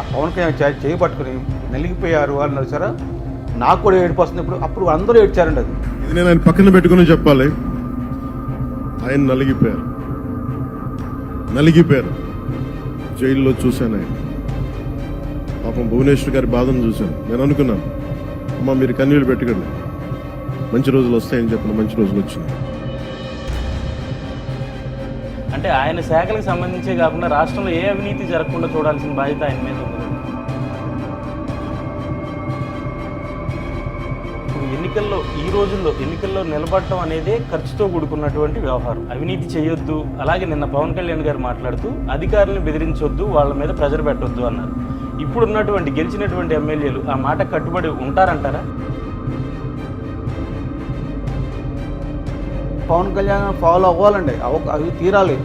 ఆ పవన్ కళ్యాణ్ చేయి పట్టుకుని నలిగిపోయారు అని నడిచారా నాకు కూడా ఏడుపు వస్తుంది. ఇప్పుడు అప్పుడు అందరూ ఏడ్చారండి అది. ఇది నేను ఆయన పక్కన పెట్టుకుని చెప్పాలి. ఆయన నలిగిపోయారు. నలిగిపోయారు. జైల్లో చూశాను ఆయన. పాపం భువనేశ్వర్ గారి బాధను చూశాను. నేను అనుకున్నాను అమ్మ మీరు కన్నీళ్ళు పెట్టుకోండి. మంచి రోజులు వస్తాయని చెప్పిన మంచి రోజులు వచ్చినాయి అంటే ఆయన శాఖలకు సంబంధించే కాకుండా రాష్ట్రంలో ఏ అవినీతి జరగకుండా చూడాల్సిన బాధ్యత ఆయన మీద ఉంది. ఎన్నికల్లో ఈ రోజుల్లో ఎన్నికల్లో నిలబడటం అనేది ఖర్చుతో కూడుకున్నటువంటి వ్యవహారం. అవినీతి చేయొద్దు. అలాగే నిన్న పవన్ కళ్యాణ్ గారు మాట్లాడుతూ అధికారులను బెదిరించొద్దు వాళ్ళ మీద ప్రెజర్ పెట్టొద్దు అన్నారు. ఇప్పుడున్నటువంటి గెలిచినటువంటి ఎమ్మెల్యేలు ఆ మాట కట్టుబడి ఉంటారంటారా? పవన్ కళ్యాణ్ ఫాలో అవ్వాలండి. అవ- తీరాలి.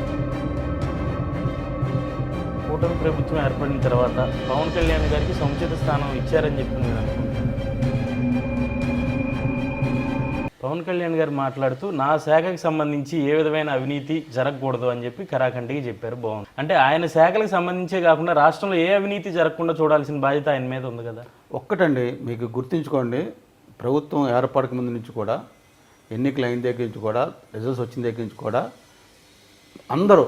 కూటమి ప్రభుత్వం ఏర్పడిన తర్వాత పవన్ కళ్యాణ్ గారికి సముచిత స్థానం ఇచ్చారని చెప్పి నేను అనుకుంటున్నాను పవన్ కళ్యాణ్ గారు మాట్లాడుతూ నా శాఖకి సంబంధించి ఏ విధమైన అవినీతి జరగకూడదు అని చెప్పి కరాఖండికి చెప్పారు బాగుంది అంటే ఆయన శాఖలకు సంబంధించే కాకుండా రాష్ట్రంలో ఏ అవినీతి జరగకుండా చూడాల్సిన బాధ్యత ఆయన మీద ఉంది కదా. ఒక్కటండి మీకు గుర్తుంచుకోండి ప్రభుత్వం ఏర్పాటుకు ముందు నుంచి కూడా ఎన్నికలు అయిన దగ్గర నుంచి కూడా రిజల్ట్స్ వచ్చిన దగ్గర నుంచి కూడా అందరూ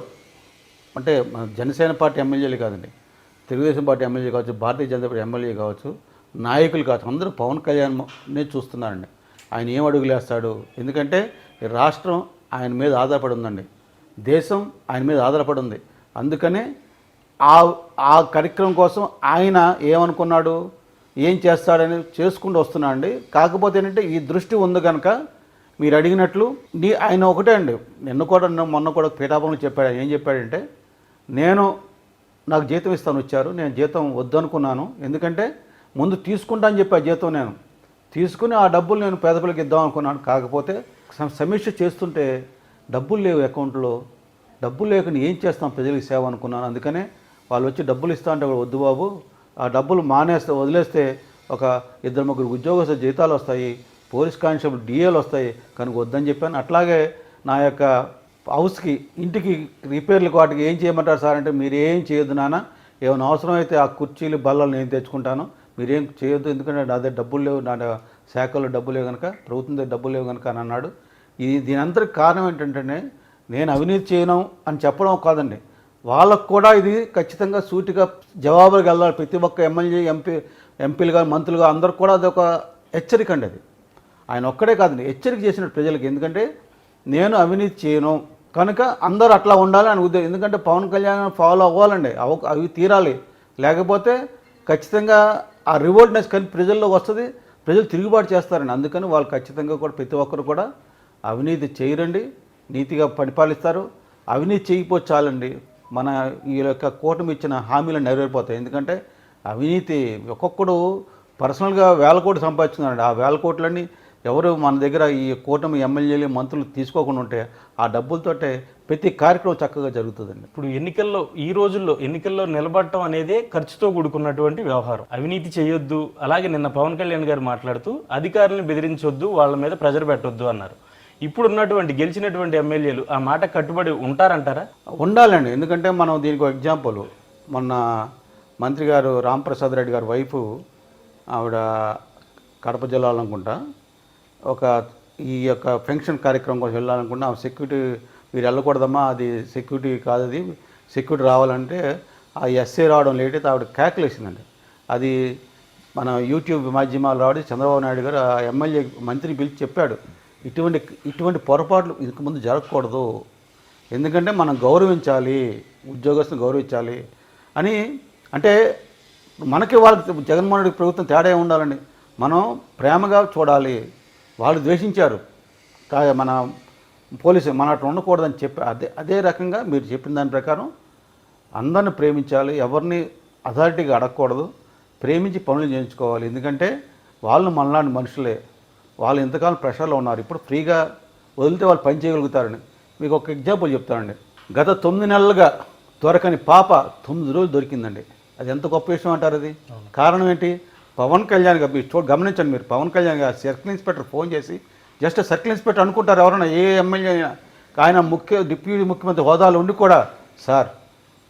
అంటే మన జనసేన పార్టీ ఎమ్మెల్యేలు కాదండి తెలుగుదేశం పార్టీ ఎమ్మెల్యే కావచ్చు భారతీయ జనతా పార్టీ ఎమ్మెల్యే కావచ్చు నాయకులు కావచ్చు అందరూ పవన్ కళ్యాణ్నే చూస్తున్నారండి. ఆయన ఏం అడుగులేస్తాడు ఎందుకంటే రాష్ట్రం ఆయన మీద ఆధారపడి ఉందండి. దేశం ఆయన మీద ఆధారపడి ఉంది. అందుకనే ఆ ఆ కార్యక్రమం కోసం ఆయన ఏమనుకున్నాడు? ఏం చేస్తాడని చేసుకుంటూ వస్తున్నాడండి కాకపోతే ఏంటంటే ఈ దృష్టి ఉంది కనుక మీరు అడిగినట్లు నీ ఆయన ఒకటే అండి. నిన్న కూడా మొన్న కూడా పీఠాపంలో చెప్పాడు. ఆయన ఏం చెప్పాడంటే నేను నాకు జీతం ఇస్తాను వచ్చారు. నేను జీతం వద్దనుకున్నాను. ఎందుకంటే ముందు తీసుకుంటా అని చెప్పి ఆ జీతం నేను తీసుకుని ఆ డబ్బులు నేను పేద పిల్లకి ఇద్దాం అనుకున్నాను. కాకపోతే సమీక్ష చేస్తుంటే డబ్బులు లేవు అకౌంట్లో. డబ్బులు లేకుండా ఏం చేస్తాం ప్రజలకు సేవ అనుకున్నాను. అందుకనే వాళ్ళు వచ్చి డబ్బులు ఇస్తా అంటే వద్దు బాబు. ఆ డబ్బులు మానేస్తే వదిలేస్తే ఒక ఇద్దరు ముగ్గురు ఉద్యోగస్తులు జీతాలు వస్తాయి. పోలీస్ కానిస్టేబుల్ డిఏలు వస్తాయి కనుక వద్దని చెప్పాను. అట్లాగే నా యొక్క హౌస్కి ఇంటికి రిపేర్లకు వాటికి ఏం చేయమంటారు సార్ అంటే మీరు ఏం చేయొద్దు నాన్న. ఏమైనా అవసరం అయితే ఆ కుర్చీలు బల్లలు నేను తెచ్చుకుంటాను. మీరేం చేయొద్దు ఎందుకంటే నా దగ్గర డబ్బులు లేవు నా శాఖలో డబ్బులు లేవు కనుక ప్రభుత్వం దగ్గర డబ్బులు లేవు కనుక అని అన్నాడు. ఇది దీని కారణం ఏంటంటే నేను అవినీతి చేయను అని చెప్పడం కాదండి. వాళ్ళకు కూడా ఇది ఖచ్చితంగా సూటిగా జవాబులకు వెళ్ళాలి. ప్రతి ఒక్క ఎమ్మెల్యే ఎంపీ ఎంపీలుగా మంత్రులుగా అందరికి కూడా అదొక హెచ్చరిక అండి అది. ఆయన ఒక్కడే కాదండి హెచ్చరిక చేసినట్టు ప్రజలకు. ఎందుకంటే నేను అవినీతి చేయను. కనుక అందరూ అట్లా ఉండాలి అని ఉద్దేశం ఎందుకంటే పవన్ కళ్యాణ్ ఫాలో అవ్వాలండి. అవ అవి తీరాలి. లేకపోతే ఖచ్చితంగా ఆ రివోల్ట్నెస్ కానీ ప్రజల్లో వస్తుంది. ప్రజలు తిరుగుబాటు చేస్తారండి అందుకని వాళ్ళు ఖచ్చితంగా కూడా ప్రతి ఒక్కరు కూడా అవినీతి చేయరండి. నీతిగా పరిపాలిస్తారు. అవినీతి చేయకపోతే చాలండి. మన ఈ యొక్క కూటమి ఇచ్చిన హామీలు నెరవేరిపోతాయి. ఎందుకంటే అవినీతి ఒక్కొక్కడు పర్సనల్గా వేల కోట్లు సంపాదించుకున్నారండి ఆ వేల కోట్లన్నీ ఎవరు మన దగ్గర ఈ కూటమి ఎమ్మెల్యేలు మంత్రులు తీసుకోకుండా ఉంటే ఆ డబ్బులతోటే ప్రతి కార్యక్రమం చక్కగా జరుగుతుందండి. ఇప్పుడు ఎన్నికల్లో ఈ రోజుల్లో ఎన్నికల్లో నిలబడటం అనేదే ఖర్చుతో కూడుకున్నటువంటి వ్యవహారం. అవినీతి చేయొద్దు అలాగే నిన్న పవన్ కళ్యాణ్ గారు మాట్లాడుతూ అధికారులను బెదిరించొద్దు వాళ్ళ మీద ప్రెజర్ పెట్టొద్దు అన్నారు. ఇప్పుడు ఉన్నటువంటి గెలిచినటువంటి ఎమ్మెల్యేలు ఆ మాట కట్టుబడి ఉంటారంటారా? ఉండాలండి. ఎందుకంటే మనం దీనికి ఒక ఎగ్జాంపుల్. మొన్న మంత్రి గారు రాంప్రసాద్ రెడ్డి గారి వైఫ్ ఆవిడ కడప జిల్లాలో అనుకుంటా ఒక ఈ యొక్క ఫంక్షన్ కార్యక్రమం కోసం వెళ్ళాలనుకున్నా ఆ సెక్యూరిటీ మీరు వెళ్ళకూడదమ్మా అది సెక్యూరిటీ కాదు అది. సెక్యూరిటీ రావాలంటే ఆ ఎస్ఏ రావడం లేట్ అయితే ఆవిడ కేకలేసిందండి అది మన యూట్యూబ్ మాధ్యమాలు రావడం చంద్రబాబు నాయుడు గారు ఆ ఎమ్మెల్యే మంత్రిని పిలిచి చెప్పాడు. ఇటువంటి ఇటువంటి పొరపాట్లు ఇంతకు ముందు జరగకూడదు. ఎందుకంటే మనం గౌరవించాలి ఉద్యోగస్తుని గౌరవించాలి అని అంటే మనకి వాళ్ళకి జగన్మోహన్ రెడ్డి ప్రభుత్వం తేడా ఉండాలండి మనం ప్రేమగా చూడాలి. వాళ్ళు ద్వేషించారు. మన పోలీసు మన అట్లా ఉండకూడదని చెప్పి అదే అదే రకంగా మీరు చెప్పిన దాని ప్రకారం అందరిని ప్రేమించాలి ఎవరిని అథారిటీగా అడగకూడదు ప్రేమించి పనులు చేయించుకోవాలి. ఎందుకంటే వాళ్ళు మనలాంటి మనుషులే. వాళ్ళు ఎంతకాలం ప్రెషర్లో ఉన్నారు. ఇప్పుడు ఫ్రీగా వదిలితే వాళ్ళు పని చేయగలుగుతారని మీకు ఒక ఎగ్జాంపుల్ చెప్తానండి. గత తొమ్మిది నెలలుగా దొరకని పాప తొమ్మిది రోజులు దొరికిందండి. అది ఎంత గొప్ప విషయం అంటారు అది? కారణం ఏంటి? పవన్ కళ్యాణ్ గారు మీరు చూ గమనించండి మీరు. పవన్ కళ్యాణ్ గారు సర్కిల్ ఇన్స్పెక్టర్ ఫోన్ చేసి జస్ట్ సర్కిల్ ఇన్స్పెక్టర్ అనుకుంటారు ఎవరైనా ఏ ఎమ్మెల్యే అయినా? ఆయన ముఖ్య డిప్యూటీ ముఖ్యమంత్రి హోదాలో ఉండి కూడా సార్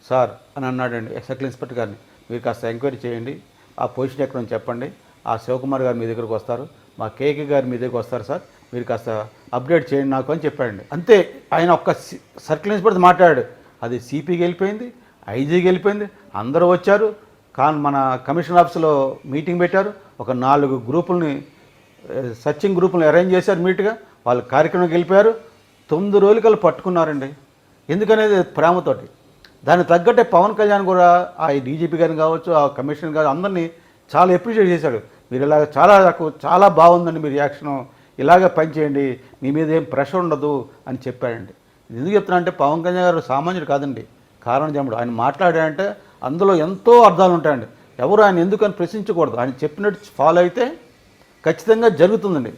సార్ అని అన్నాడండి సర్కిల్ ఇన్స్పెక్టర్ గారిని. మీరు కాస్త ఎంక్వైరీ చేయండి. ఆ పొజిషన్ ఎక్కడ చెప్పండి. ఆ శివకుమార్ గారు మీ దగ్గరకు వస్తారు. మా కేకే గారు మీ దగ్గరకు వస్తారు సార్. మీరు కాస్త అప్డేట్ చేయండి నాకు అని చెప్పాడండి. అంతే. ఆయన ఒక్క సి- సర్కిల్ ఇన్స్పెక్టర్ మాట్లాడాడు. అది సిపికి వెళ్ళిపోయింది ఐజీకి వెళ్ళిపోయింది. అందరూ వచ్చారు. కానీ మన కమిషన్ ఆఫీస్లో మీటింగ్ పెట్టారు. ఒక నాలుగు గ్రూపుల్ని సర్చింగ్ గ్రూపులను అరేంజ్ చేశారు మీట్గా వాళ్ళు కార్యక్రమం గెలిపారు తొమ్మిది రోజులు పట్టుకున్నారండి. ఎందుకనేది ప్రేమతోటి. దానికి తగ్గట్టే పవన్ కళ్యాణ్ కూడా ఆ డీజీపీ గారిని కావచ్చు ఆ కమిషన్ గారు అందరినీ చాలా ఎప్రిషియేట్ చేశాడు. మీరు ఇలాగ చాలా నాకు చాలా బాగుందండి మీ రియాక్షను ఇలాగ పనిచేయండి మీ మీద ఏం ప్రెషర్ ఉండదు అని చెప్పాడండి. ఎందుకు చెప్తున్నా అంటే పవన్ కళ్యాణ్ గారు సామాన్యుడు కాదండి. కారణం జముడు ఆయన మాట్లాడాడంటే అందులో ఎంతో అర్థాలు ఉంటాయండి. ఎవరు ఆయన ఎందుకని ప్రశ్నించకూడదు. ఆయన చెప్పినట్టు ఫాలో అయితే ఖచ్చితంగా జరుగుతుందండి.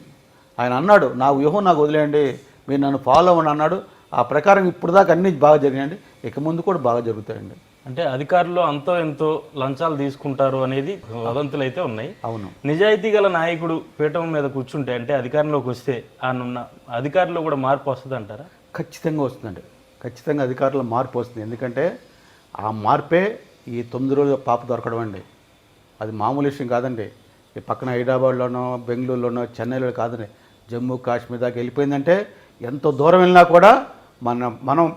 ఆయన అన్నాడు నా వ్యూహం నాకు వదిలేయండి. మీరు నన్ను ఫాలో అవ్వండి అన్నాడు. ఆ ప్రకారం ఇప్పుడు దాకా అన్నీ బాగా జరిగాయండి ఇక ముందు కూడా బాగా జరుగుతాయండి. అంటే అధికారులు అంతో ఎంతో లంచాలు తీసుకుంటారు అనేది వదంతులు అయితే ఉన్నాయి. అవును. నిజాయితీ గల నాయకుడు పీఠం మీద కూర్చుంటే అంటే అధికారంలోకి వస్తే ఆయన అధికారంలో కూడా మార్పు వస్తుంది అంటారా? ఖచ్చితంగా వస్తుందండి. ఖచ్చితంగా అధికారుల మార్పు వస్తుంది. ఎందుకంటే ఆ మార్పే ఈ తొమ్మిది రోజుల పాప దొరకడం అండి. అది మామూలు విషయం కాదండి. ఈ పక్కన హైదరాబాద్లోనో బెంగళూరులోనో చెన్నైలో కాదండి. జమ్మూ కాశ్మీర్ దాకా వెళ్ళిపోయిందంటే ఎంత దూరం వెళ్ళినా కూడా మన మనం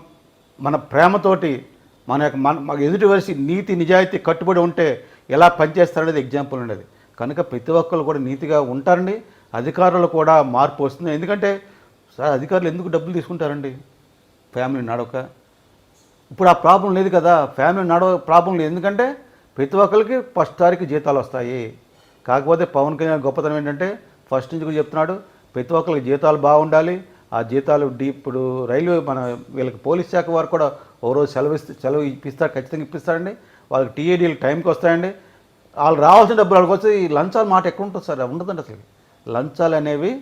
మన ప్రేమతోటి మన యొక్క మన ఎదుటి వరిసి నీతి నిజాయితీ కట్టుబడి ఉంటే ఎలా పనిచేస్తారనేది ఎగ్జాంపుల్ ఉండేది. కనుక ప్రతి ఒక్కరు కూడా నీతిగా ఉంటారండి. అధికారులు కూడా మార్పు వస్తుంది. ఎందుకంటే సార్ అధికారులు ఎందుకు డబ్బులు తీసుకుంటారండి? ఫ్యామిలీ నడక ఇప్పుడు ఆ ప్రాబ్లం లేదు కదా ఫ్యామిలీ నడవ ప్రాబ్లం లేదు. ఎందుకంటే ప్రతి ఒక్కరికి ఫస్ట్ తారీఖు జీతాలు వస్తాయి. కాకపోతే పవన్ కళ్యాణ్ గొప్పతనం ఏంటంటే ఫస్ట్ నుంచి కూడా చెప్తున్నాడు ప్రతి ఒక్కరికి జీతాలు బాగుండాలి. ఆ జీతాలు డీ ఇప్పుడు రైల్వే మన వీళ్ళకి పోలీస్ శాఖ వారు కూడా ఓ రోజు సెలవు ఇస్తే సెలవు ఇప్పిస్తారు ఖచ్చితంగా ఇప్పిస్తారండి. వాళ్ళకి టీఏడీలు టైంకి వస్తాయండి. వాళ్ళు రావాల్సిన డబ్బులు వాళ్ళకి వస్తే ఈ లంచాల మాట ఎక్కడ ఉంటుంది సార్? ఉండదండి అసలు. లంచాలు అనేవి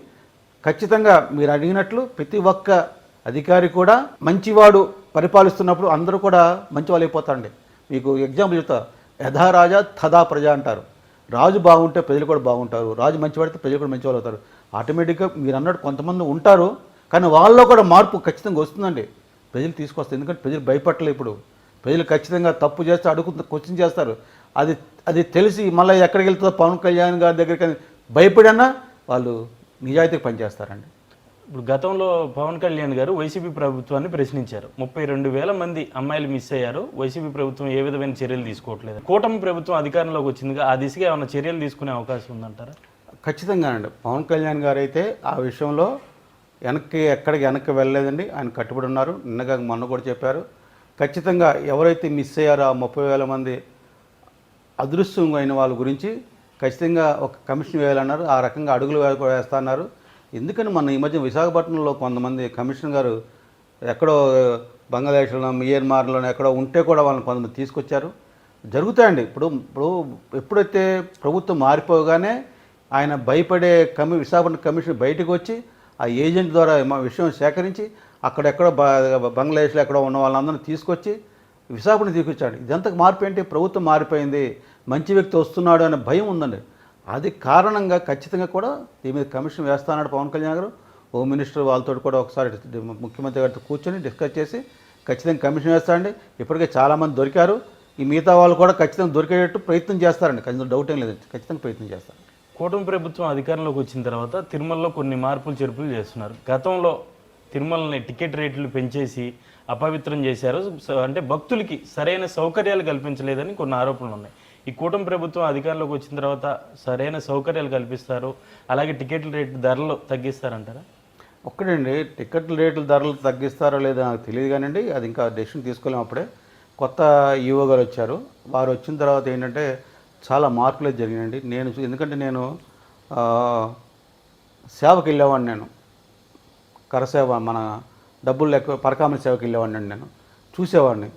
ఖచ్చితంగా మీరు అడిగినట్లు ప్రతి ఒక్క అధికారి కూడా మంచివాడు పరిపాలిస్తున్నప్పుడు అందరూ కూడా మంచి వాళ్ళు అయిపోతారండి. మీకు ఎగ్జాంపుల్ చెప్తా. యథా రాజా తదా ప్రజ అంటారు. రాజు బాగుంటే ప్రజలు కూడా బాగుంటారు. రాజు మంచి పడితే ప్రజలు కూడా మంచి వాళ్ళు అవుతారు. ఆటోమేటిక్గా మీరు అన్నట్టు కొంతమంది ఉంటారు కానీ వాళ్ళలో కూడా మార్పు ఖచ్చితంగా వస్తుందండి. ప్రజలు తీసుకొస్తారు. ఎందుకంటే ప్రజలు భయపడలేదు ఇప్పుడు. ప్రజలు ఖచ్చితంగా తప్పు చేస్తే అడుగు క్వశ్చన్ చేస్తారు. అది అది తెలిసి మళ్ళీ ఎక్కడికి వెళ్తుందో పవన్ కళ్యాణ్ గారి దగ్గరికి భయపడన్నా వాళ్ళు నిజాయితీగా పనిచేస్తారండి. ఇప్పుడు గతంలో పవన్ కళ్యాణ్ గారు వైసీపీ ప్రభుత్వాన్ని ప్రశ్నించారు. ముప్పై రెండు వేల మంది అమ్మాయిలు మిస్ అయ్యారు. వైసీపీ ప్రభుత్వం ఏ విధమైన చర్యలు తీసుకోవట్లేదు. కూటమి ప్రభుత్వం అధికారంలోకి వచ్చిందిగా ఆ దిశగా ఏమైనా చర్యలు తీసుకునే అవకాశం ఉందంటారా? ఖచ్చితంగా అండి. పవన్ కళ్యాణ్ గారు అయితే ఆ విషయంలో వెనక్కి ఎక్కడికి వెనక్కి వెళ్ళలేదండి. ఆయన కట్టుబడి ఉన్నారు. నిన్నగా మొన్న కూడా చెప్పారు. ఖచ్చితంగా ఎవరైతే మిస్ అయ్యారో ఆ ముప్పై వేల మంది అదృశ్యం అయిన వాళ్ళ గురించి ఖచ్చితంగా ఒక కమిషన్ వేయాలన్నారు. ఆ రకంగా అడుగులు వేస్తా అన్నారు ఎందుకని మన ఈ మధ్య విశాఖపట్నంలో కొంతమంది కమిషన్ గారు ఎక్కడో బంగ్లాదేశ్లో మియన్మార్లో ఎక్కడో ఉంటే కూడా వాళ్ళని కొంతమంది తీసుకొచ్చారు. జరుగుతాయండి. ఇప్పుడు ఇప్పుడు ఎప్పుడైతే ప్రభుత్వం మారిపోగానే ఆయన భయపడే కమి విశాఖపట్నం కమిషన్ బయటకు వచ్చి ఆ ఏజెంట్ ద్వారా మా విషయం సేకరించి అక్కడెక్కడో బంగ్లాదేశ్లో ఎక్కడో ఉన్న వాళ్ళందరినీ తీసుకొచ్చి విశాఖపట్నం తీసుకొచ్చాడు. ఇదంతా మార్పు ఏంటి? ప్రభుత్వం మారిపోయింది. మంచి వ్యక్తి వస్తున్నాడు అనే భయం ఉందండి. అది కారణంగా ఖచ్చితంగా కూడా దీని మీద కమిషన్ వేస్తానన్నాడు పవన్ కళ్యాణ్ గారు. హోమ్ మినిస్టర్ వాళ్ళతో కూడా ఒకసారి ముఖ్యమంత్రి గారితో కూర్చొని డిస్కస్ చేసి ఖచ్చితంగా కమిషన్ వేస్తారండి ఇప్పటికే చాలామంది దొరికారు. ఈ మిగతా వాళ్ళు కూడా ఖచ్చితంగా దొరికేటట్టు ప్రయత్నం చేస్తారండి. ఖచ్చితంగా డౌట్ ఏం లేదు ఖచ్చితంగా ప్రయత్నం చేస్తారు. కూటమి ప్రభుత్వం అధికారంలోకి వచ్చిన తర్వాత తిరుమలలో కొన్ని మార్పులు చేర్పులు చేస్తున్నారు. గతంలో తిరుమలని టికెట్ రేట్లు పెంచేసి అపవిత్రం చేశారు. అంటే భక్తులకి సరైన సౌకర్యాలు కల్పించలేదని కొన్ని ఆరోపణలు ఉన్నాయి. ఈ కూటమి ప్రభుత్వం అధికారంలోకి వచ్చిన తర్వాత సరైన సౌకర్యాలు కల్పిస్తారు. అలాగే టికెట్ల రేటు ధరలు తగ్గిస్తారంటారా? ఒక్కడండి టికెట్ల రేట్ల ధరలు తగ్గిస్తారో లేదో నాకు తెలియదు కానివ్వండి అది ఇంకా డెసిషన్ తీసుకోలేము అప్పుడే. కొత్త ఈవో గారు వచ్చారు. వారు వచ్చిన తర్వాత ఏంటంటే చాలా మార్పులు జరిగినాయండి. నేను చూ- ఎందుకంటే నేను సేవకి వెళ్ళేవాడిని నేను. కరసేవ మన డబ్బులు లెక్క పరకామల సేవకి వెళ్ళేవాడిని నేను. చూసేవాడిని.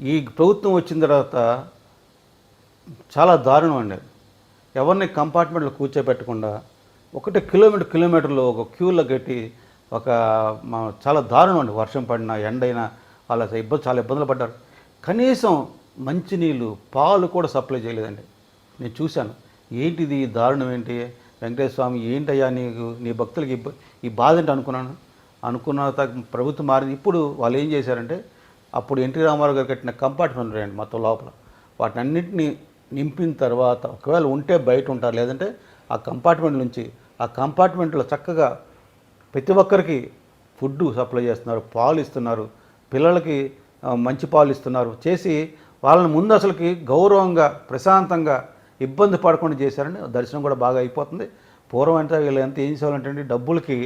ఈ ప్రభుత్వం వచ్చిన తర్వాత చాలా దారుణం అండి ఎవరిని కంపార్ట్మెంట్లో కూర్చోబెట్టకుండా ఒకటి కిలోమీటర్ కిలోమీటర్లు ఒక క్యూలో కట్టి ఒక చాలా దారుణం అండి వర్షం పడినా ఎండైనా వాళ్ళ ఇబ్బంది చాలా ఇబ్బందులు పడ్డారు. కనీసం మంచినీళ్ళు పాలు కూడా సప్లై చేయలేదండి. నేను చూశాను. ఏంటిది దారుణం ఏంటి? వెంకటేశ్వర స్వామి ఏంటయ్యా నీకు నీ భక్తులకి ఈ బాధ ఏంటి అనుకున్నాను? అనుకున్న ప్రభుత్వం మారింది. ఇప్పుడు వాళ్ళు ఏం చేశారంటే అప్పుడు ఎన్టీ రామారావు గారు కట్టిన కంపార్ట్మెంట్ రండి మొత్తం లోపల. వాటన్నిటిని నింపిన తర్వాత ఒకవేళ ఉంటే బయట ఉంటారు లేదంటే ఆ కంపార్ట్మెంట్ నుంచి ఆ కంపార్ట్మెంట్లో చక్కగా ప్రతి ఒక్కరికి ఫుడ్ సప్లై చేస్తున్నారు పాలు ఇస్తున్నారు పిల్లలకి మంచి పాలు ఇస్తున్నారు చేసి వాళ్ళని ముందు అసలుకి గౌరవంగా ప్రశాంతంగా ఇబ్బంది పడకుండా చేశారని దర్శనం కూడా బాగా అయిపోతుంది. పూర్వం అంటే వీళ్ళు ఎంత ఏం చేసేవాళ్ళంటే డబ్బులకి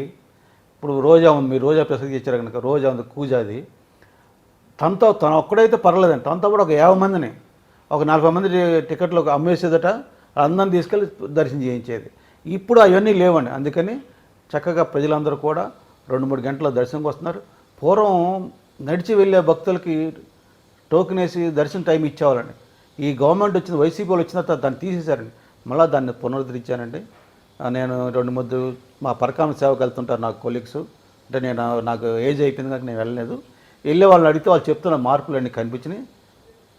ఇప్పుడు రోజా ఉంది మీరు రోజా ప్రసక్తి ఇచ్చారు కనుక రోజా ఉంది కూజాది. తనతో తను ఒక్కడైతే పర్లేదండి తనతో కూడా ఒక యాభై మందిని ఒక నలభై మంది టికెట్లు ఒక అమ్మేసేదట అందరిని తీసుకెళ్ళి దర్శనం చేయించేది. ఇప్పుడు అవన్నీ లేవండి. అందుకని చక్కగా ప్రజలందరూ కూడా రెండు మూడు గంటల దర్శనంకి వస్తున్నారు. పూర్వం నడిచి వెళ్ళే భక్తులకి టోకెన్ వేసి దర్శనం టైం ఇచ్చేవాళ్ళండి. ఈ గవర్నమెంట్ వచ్చిన వైసీపీ వాళ్ళు వచ్చిన తర్వాత దాన్ని తీసేశారండి. మళ్ళీ దాన్ని పునరుద్ధరించానండి నేను రెండు ముద్దు మా పరకామ సేవకు వెళ్తుంటారు నాకు కొలీగ్స్. అంటే నేను నాకు ఏజ్ అయిపోయింది కనుక నేను వెళ్ళలేదు. వెళ్ళే వాళ్ళని అడిగితే వాళ్ళు చెప్తున్న మార్పులు అన్నీ కనిపించినాయి.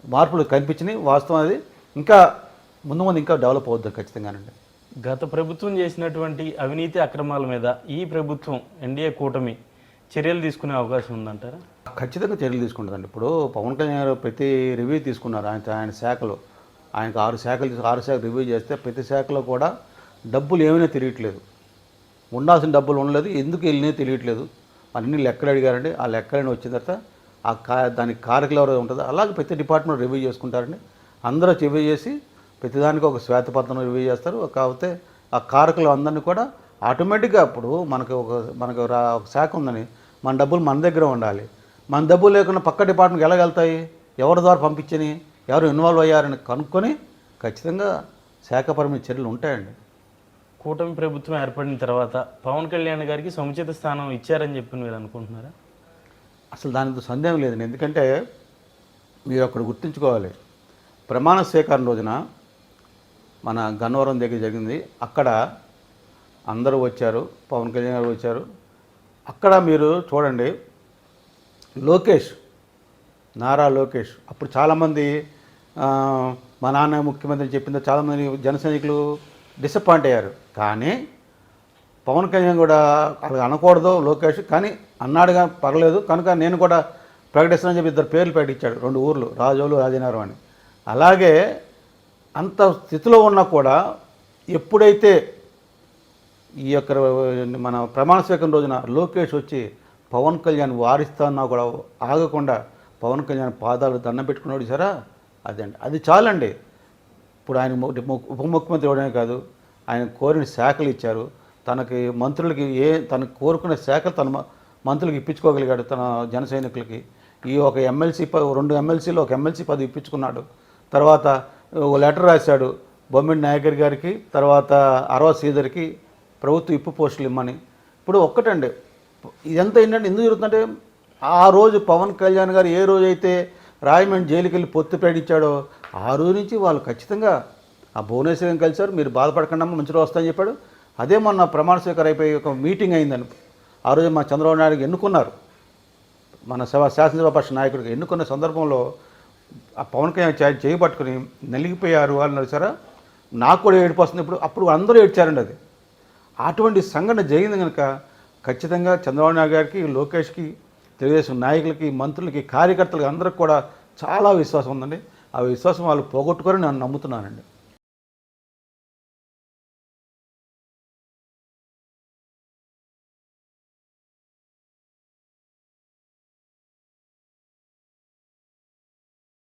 మార్పులు కనిపించినాయి. వాస్తవం అది. ఇంకా ముందు ముందు ఇంకా డెవలప్ అవుద్ది ఖచ్చితంగానండి. గత ప్రభుత్వం చేసినటువంటి అవినీతి అక్రమాల మీద ఈ ప్రభుత్వం ఎన్డీఏ కూటమి చర్యలు తీసుకునే అవకాశం ఉందంటారా? ఖచ్చితంగా చర్యలు తీసుకుంటుందండి. ఇప్పుడు పవన్ కళ్యాణ్ గారు ప్రతి రివ్యూ తీసుకున్నారు. ఆయన ఆయన శాఖలో ఆయనకు ఆరు శాఖలు ఆరు శాఖలు రివ్యూ చేస్తే ప్రతి శాఖలో కూడా డబ్బులు ఏమైనా తెలియట్లేదు. ఉండాల్సిన డబ్బులు ఉండలేదు. ఎందుకు వెళ్ళినాయో తెలియట్లేదు. అన్ని లెక్కలు అడిగారండి. ఆ లెక్కలని వచ్చిన తర్వాత ఆ కా దానికి కారకులు ఎవరైతే ఉంటుందో అలాగే ప్రతి డిపార్ట్మెంట్ రివ్యూ చేసుకుంటారండి. అందరూ రివ్యూ చేసి ప్రతిదానికి ఒక శ్వేతపత్రం రివ్యూ చేస్తారు. కాకపోతే ఆ కారకులు అందరినీ కూడా ఆటోమేటిక్గా అప్పుడు మనకు ఒక మనకు రా ఒక శాఖ ఉందని మన డబ్బులు మన దగ్గర ఉండాలి. మన డబ్బులు లేకుండా పక్క డిపార్ట్మెంట్కి ఎలా వెళ్తాయి? ఎవరి ద్వారా పంపించని? ఎవరు ఇన్వాల్వ్ అయ్యారని కనుక్కొని ఖచ్చితంగా శాఖపరమైన చర్యలు ఉంటాయండి. కూటమి ప్రభుత్వం ఏర్పడిన తర్వాత పవన్ కళ్యాణ్ గారికి సముచిత స్థానం ఇచ్చారని చెప్పి మీరు అనుకుంటున్నారా? అసలు దానితో సందేహం లేదండి. ఎందుకంటే మీరు అక్కడ గుర్తుంచుకోవాలి. ప్రమాణ స్వీకారం రోజున మన గన్నవరం దగ్గర జరిగింది. అక్కడ అందరూ వచ్చారు. పవన్ కళ్యాణ్ గారు వచ్చారు. అక్కడ మీరు చూడండి. లోకేష్ నారా లోకేష్ అప్పుడు చాలామంది మా నాన్న ముఖ్యమంత్రి చెప్పిందో చాలామంది జన సైనికులు డిసప్పాయింట్ అయ్యారు. కానీ పవన్ కళ్యాణ్ కూడా అలా అనకూడదు లోకేష్ కానీ అన్నాడుగా పర్లేదు. కనుక నేను కూడా ప్రకటిస్తానని చెప్పి ఇద్దరు పేర్లు ప్రకటించాడు. రెండు ఊర్లు రాజోలు రాజనగరం అని. అలాగే అంత స్థితిలో ఉన్నా కూడా ఎప్పుడైతే ఈ యొక్క మన ప్రమాణ స్వీకరణ రోజున లోకేష్ వచ్చి పవన్ కళ్యాణ్ వారిస్తాన్నా కూడా ఆగకుండా పవన్ కళ్యాణ్ పాదాలు దండం పెట్టుకున్నాడు సరా? అదండి. అది చాలండి. ఇప్పుడు ఆయన ము- ము- ఉప ముఖ్యమంత్రి ఇవ్వడమే కాదు ఆయన కోరిన శాఖలు ఇచ్చారు. తనకి మంత్రులకి ఏ తనకు కోరుకునే శాఖలు తన మంత్రులకు ఇప్పించుకోగలిగాడు తన జన సైనికులకి ఈ ఒక ఎమ్మెల్సీ ప రెండు ఎమ్మెల్సీలు ఒక ఎమ్మెల్సీ పదవి ఇప్పించుకున్నాడు. తర్వాత ఓ లెటర్ రాశాడు బొమ్మిడి నాయకర్ గారికి తర్వాత అరవ శ్రీధర్కి ప్రభుత్వ ఇప్పు పోస్టులు ఇమ్మని. ఇప్పుడు ఒక్కటండి. ఇదంతా ఏంటంటే ఎందుకు జరుగుతుందంటే ఆ రోజు పవన్ కళ్యాణ్ గారు ఏ రోజైతే రాయమండ్రి జైలుకి వెళ్ళి పొత్తు ప్రకటించాడో ఆ రోజు నుంచి వాళ్ళు ఖచ్చితంగా ఆ భువనేశ్వరం కలిశారు. మీరు బాధపడకుండా మంచి రోజు వస్తాయని చెప్పాడు. అదే మొన్న ప్రమాణ స్వీకారం అయిపోయి ఒక మీటింగ్ అయిందని. ఆ రోజు మా చంద్రబాబు నాయుడు ఎన్నుకున్నారు. మన సభ శాసనసభాపక్ష నాయకుడికి ఎన్నుకున్న సందర్భంలో ఆ పవన్ కళ్యాణ్ చేయబట్టుకుని నలిగిపోయారు వాళ్ళు నడిచారా నాకు కూడా ఏడుపు వస్తుంది ఇప్పుడు. అప్పుడు అందరూ ఏడ్చారండి అది. అటువంటి సంఘటన జరిగింది కనుక ఖచ్చితంగా చంద్రబాబు నాయుడు గారికి లోకేష్కి తెలుగుదేశం నాయకులకి మంత్రులకి కార్యకర్తలకి అందరికి కూడా చాలా విశ్వాసం ఉందండి. ఆ విశ్వాసం వాళ్ళు పోగొట్టుకొని నేను నమ్ముతున్నానండి.